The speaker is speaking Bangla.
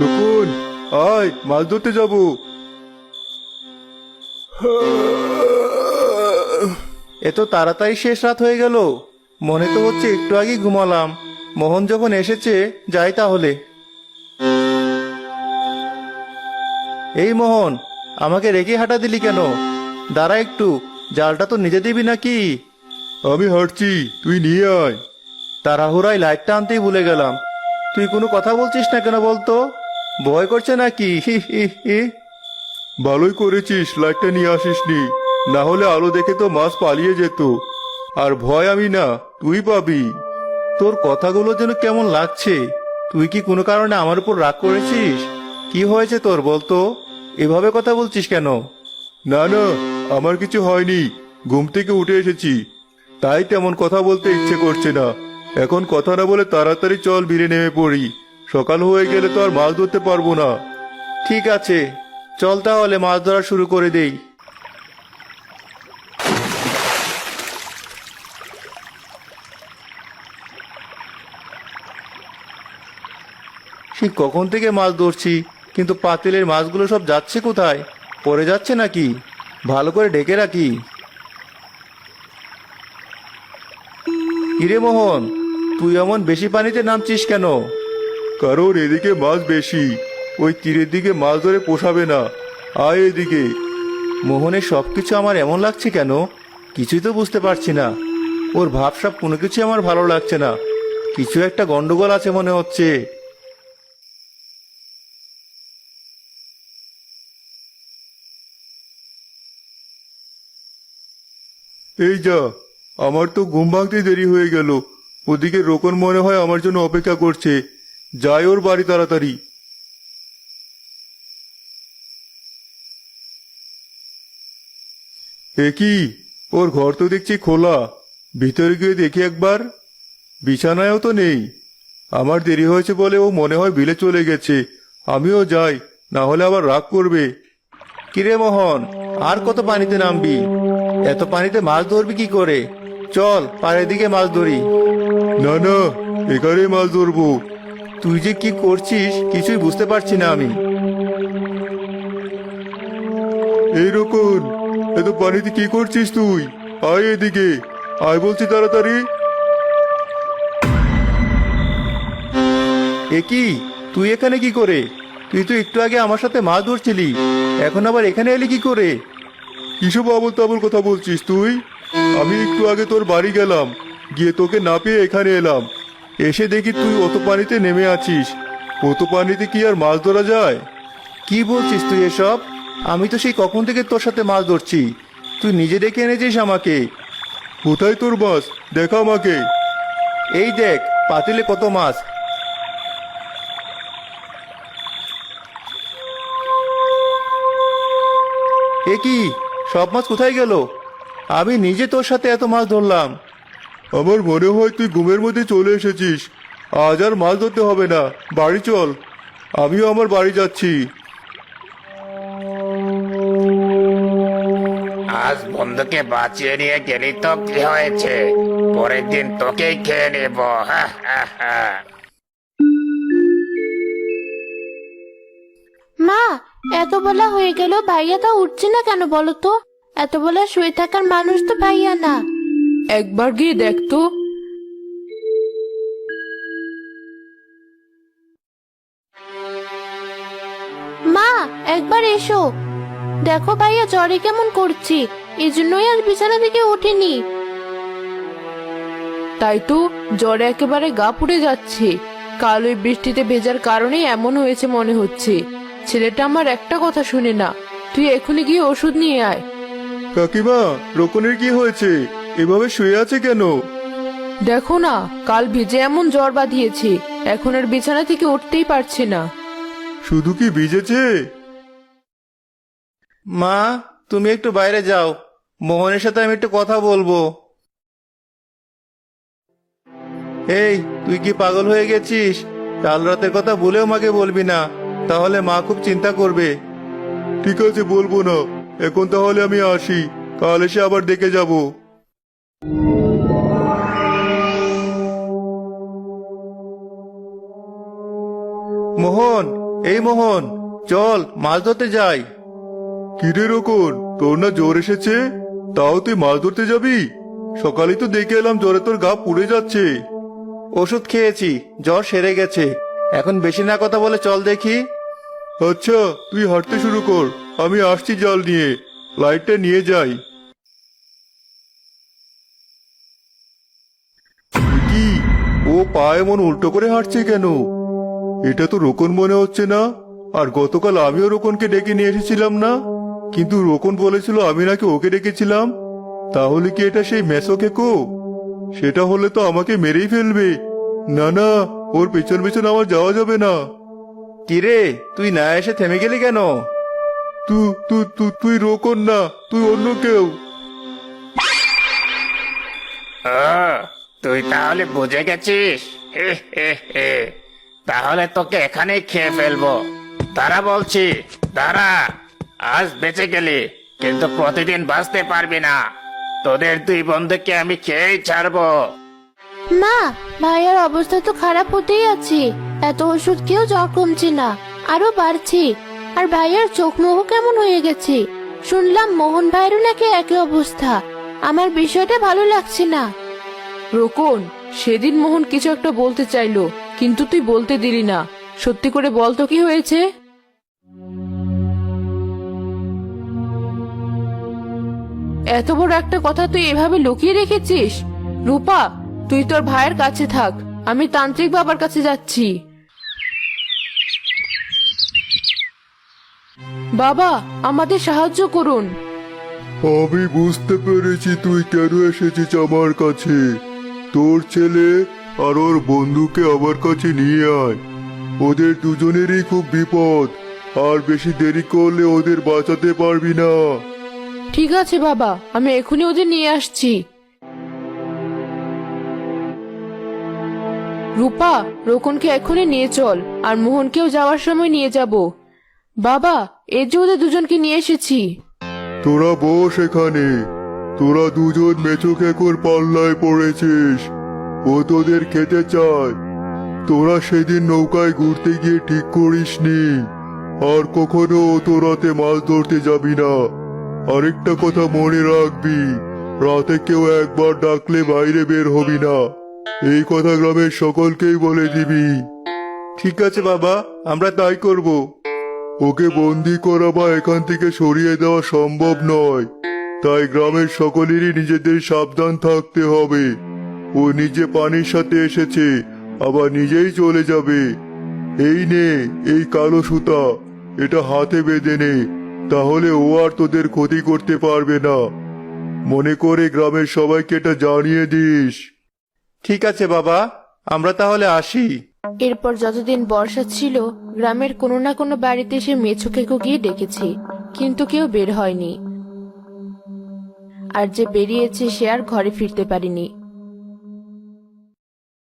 রুকুন, আয়, মাছ ধরতে যাব। এত তাড়াতাড়ি শেষ রাত হয়ে গেল। মনে তো হচ্ছে একটু আগেই ঘুমালাম। মোহন যখন এসেছে, যাই তাহলে। এই মোহন, আমাকে রেখে হাঁটা দিলি কেন? দাঁড়া একটু, জালটা তো নিজে দিবি নাকি? আমি হাঁটছি, তুই নিয়ে আয়। তাড়াহুড়ায় লাইটটা আনতেই ভুলে গেলাম। তুই কোনো কথা বলছিস না কেন বলতো? ভয় করছে নাকি? ভালোই করেছিস, লাইটটা নিয়ে আসিসনি। না হলে আলো দেখে তো মাছ পালিয়ে যেত। আর ভয় আমি না, তুই পাবি। তোর কথাগুলো যেন কেমন লাগছে। তুই কি কোনো কারণে আমার উপর রাগ করেছিস? কি হয়েছে তোর বলতো? এভাবে কথা বলছিস কেন? না না, আমার কিছু হয়নি। ঘুম থেকে উঠে এসেছি। তাই তেমন কথা বলতে ইচ্ছে করছে না। এখন কথা না বলে তাড়াতাড়ি চল ভিড়ে নেমে পড়ি। সকাল হয়ে গেলে তো আর মাছ ধরতে পারব না। ঠিক আছে, চল তাহলে মাছ ধরা শুরু করে দেই। সে কখন থেকে মাছ ধরছি, কিন্তু পাতিলের মাছগুলো সব যাচ্ছে কোথায়? পড়ে যাচ্ছে নাকি? ভালো করে ডেকে রাখি। কিরে মোহন তুই এমন বেশি পানিতে নামছিস কেন? কারণ এদিকে মাছ বেশি ওই তীরের দিকে মাছ ধরে পোষাবে না। আয় এদিকে। মোহনের সব কিছু আমার এমন লাগছে কেন? কিছুই তো বুঝতে পারছি না। ওর ভাবসাব কোনো কিছু আমার ভালো লাগছে না। কিছু একটা গন্ডগোল আছে মনে হচ্ছে। এই যা আমার তো ঘুম ভাঙতে দেরি হয়ে গেল। ওদিকে রোকন মনে হয় আমার জন্য অপেক্ষা করছে। যাই ওর বাড়ি তাড়াতাড়ি। এ কি? ওর ঘর তো দেখছি খোলা। ভিতরে গিয়ে দেখি একবার। বিছানায়ও তো নেই। আমার দেরি হয়েছে বলে ও মনে হয় বিলে চলে গেছে। আমিও যাই, না হলে আবার রাগ করবে। কিরে মোহন, আর কত পানিতে নামবি? এত পানিতে মাছ ধরবি কি করে? চল পাড়ের দিকে মাছ ধরি। না না এখানে মাছ ধরবো। তুই যে কি করছিস কিছুই বুঝতে পারছি না আমি। এই রকম এত পানিতে কি করছিস তুই? আয় এদিকে আয় বলছি তাড়াতাড়ি। এ কি তুই এখানে কি করে? তুই তো একটু আগে আমার সাথে মাছ ধরছিলি এখন আবার এখানে এলি কি করে? কিসব আবল তাবল কথা বলছিস তুই? আমি একটু আগে তোর বাড়ি গেলাম, গিয়ে তোকে না পেয়ে এখানে এলাম। এসে দেখি তুই অত পানিতে নেমে আছিস। অত পানিতে কি আর মাছ ধরা যায়? কি বলছিস তুই এসব? আমি তো সেই কখন থেকে তোর সাথে মাছ ধরছি। তুই নিজে ডেকে এনেছিস আমাকে। কোথায় তোর মাছ? দেখা আমাকে। এই দেখ, পাতিলে কত মাছ। এ কি? সব মাছ কোথায় গেল? আমি নিজে তোর সাথে এত মাছ ধরলাম। আমার মনে হয় তুই ঘুমের মধ্যে চলে এসেছিস। আজ আর মাছ ধরতে হবে না। বাড়ি চল। আমিও আমার বাড়ি যাচ্ছি। আজ বন্ধুকে বাঁচিয়ে নিয়ে গেলি তো কি হয়েছে? পরের দিন তোকেই খেয়ে নেব। হা হা হা। মা এত বেলা হয়ে গেল ভাইয়া তা উঠছে না কেন বলো তো? এত বেলা শুয়ে থাকার মানুষ তো ভাইয়া না। একবার গিয়ে দেখ তো। মা একবার এসো। দেখো ভাইয়া জ্বরে কেমন করছি এই জন্যই আজ বিছানা থেকে ওঠেনি তাই তো জ্বরে একেবারে গা পুড়ে যাচ্ছে। কাল ওই বৃষ্টিতে ভেজার কারণেই এমন হয়েছে মনে হচ্ছে। ছেলেটা আমার একটা কথা শুনে না। তুই এখনই গিয়ে ওষুধ নিয়ে আয়। কাকিমা রোকনের কি হয়েছে? এভাবে শুয়ে আছে কেন? দেখো না কাল ভিজে এমন জ্বর বাঁধিয়েছে এখন আর বিছানা থেকে উঠতেই পারছে না। শুধু কি ভিজেছে? মা তুমি একটু বাইরে যাও। মোহনের সাথে আমি একটু কথা বলব। এই তুই কি পাগল হয়ে গেছিস? কাল রাতের কথা বলেও মাকে বলবি না তাহলে মা খুব চিন্তা করবে। ঠিক আছে বলব না। এখন তাহলে আমি আসি। কাল এসে আবার দেখে যাব। মোহন এই মোহন চল মাছ ধরতে যাই। কিরে রকম তোর না জ্বর এসেছে? তাও তুই মাছ ধরতে যাবি? সকালে তো দেখে এলাম জ্বরে তোর গা পুড়ে যাচ্ছে। ওষুধ খেয়েছি জ্বর সেরে গেছে। এখন বেশি না কথা বলে চল দেখি। আচ্ছা তুই হাঁটতে শুরু কর। আমি আসছি জল নিয়ে। লাইটটা নিয়ে যাই। কি? ও পা এমন উল্টো করে হাঁটছে কেন? এটা তো রোকন মনে হচ্ছে না। আর গতকাল আমিও রোকনকে ডেকে নিয়ে এসেছিলাম না। কিন্তু রোকন বলেছিল আমি নাকি ওকে ডেকেছিলাম। তাহলে কি এটা সেই মেসো কেকো? সেটা হলে তো আমাকে মেরেই ফেলবে। না না, ওর পেছন পেছন আমার যাওয়া যাবে না। কিরে, তুই না এসে থেমে গেলি কেন? তুই তুই তুই তুই রোকন না তুই অন্য কেউ। তুই তাহলে বুঝে গেছিস? হে, হে, হে। তাহলে তোকে এখানেই খেয়ে ফেলব। তারা বলছি দাঁড়া। আজ বেঁচে গেলি কিন্তু প্রতিদিন বাঁচতে পারবি না। তোদের দুই বন্ধুকে আমি খেয়েই ছাড়বো। মা ভাইয়ার অবস্থা তো খারাপ হতেই আছে। এত ওষুধ খেয়েও জ্বর কমছে না। আরও বাড়ছে। আর ভাইয়ার চোখ মুখ কেমন হয়ে গেছে? শুনলাম মোহন ভাইয়েরও নাকি একই অবস্থা। আমার বিষয়টা ভালো লাগছে না। রোকন, সেদিন মোহন কিছু একটা বলতে চাইলো, কিন্তু তুই বলতে দিলি না। সত্যি করে বল তো কি হয়েছে? এত বড় একটা কথা তুই এভাবে লুকিয়ে রেখেছিস? রূপা, তুই তোর ভাইয়ের কাছে থাক। আমি তান্ত্রিক বাবার কাছে যাচ্ছি। বাবা আমাদের সাহায্য করুন। আমি বুঝতে পেরেছি তুই কেন এসেছিস আমার কাছে। তোর ছেলে আর ওর বন্ধুকে আমার কাছে নিয়ে আয়। ওদের দুজনেরই খুব বিপদ আর বেশি দেরি করলে ওদের বাঁচাতে পারবি না। ঠিক আছে বাবা আমি এখনই ওদের নিয়ে আসছি। রূপা রোকনকে এখনই নিয়ে চল আর মোহনকেও যাওয়ার সময় নিয়ে যাব। বাবা এই যে ওদের দুজনকে নিয়ে এসেছি। তোরা বস এখানে। তোরা দুজন মেচো কেকর পাল্লায় পড়েছিস। ও তোদের খেতে চায়। তোরা সেদিন নৌকায় ঘুরতে গিয়ে ঠিক করিসনি। আর কখনো তোরাতে মাছ ধরতে যাবি না। আরেকটা কথা মনে রাখবি রাতে কেউ একবার ডাকলে বাইরে বের হবি না। এই কথা গ্রামের সকলকেই বলে দিবি। ঠিক আছে বাবা আমরা তাই করব। ওকে বন্দি করা বা এখান থেকে সরিয়ে দেওয়া সম্ভব নয়। তাই গ্রামের সকলেরই নিজেদের সাবধান থাকতে হবে। ও নিজে পানির সাথে এসেছে, আবার নিজেই চলে যাবে। এই নে, এই কালো সুতা, এটা হাতে বেঁধে নে, তাহলে ও আর তোদের ক্ষতি করতে পারবে না। মনে করে গ্রামের সবাইকে এটা জানিয়ে দিস। ঠিক আছে বাবা, আমরা তাহলে আসি। এরপর যতদিন বর্ষা ছিল, গ্রামের কোনো না কোনো বাড়িতে সে মেছুকে গিয়ে ডেকেছে, কিন্তু কেউ বের হয়নি। আর যে বেরিয়েছে সে আর ঘরে ফিরতে পারেনি।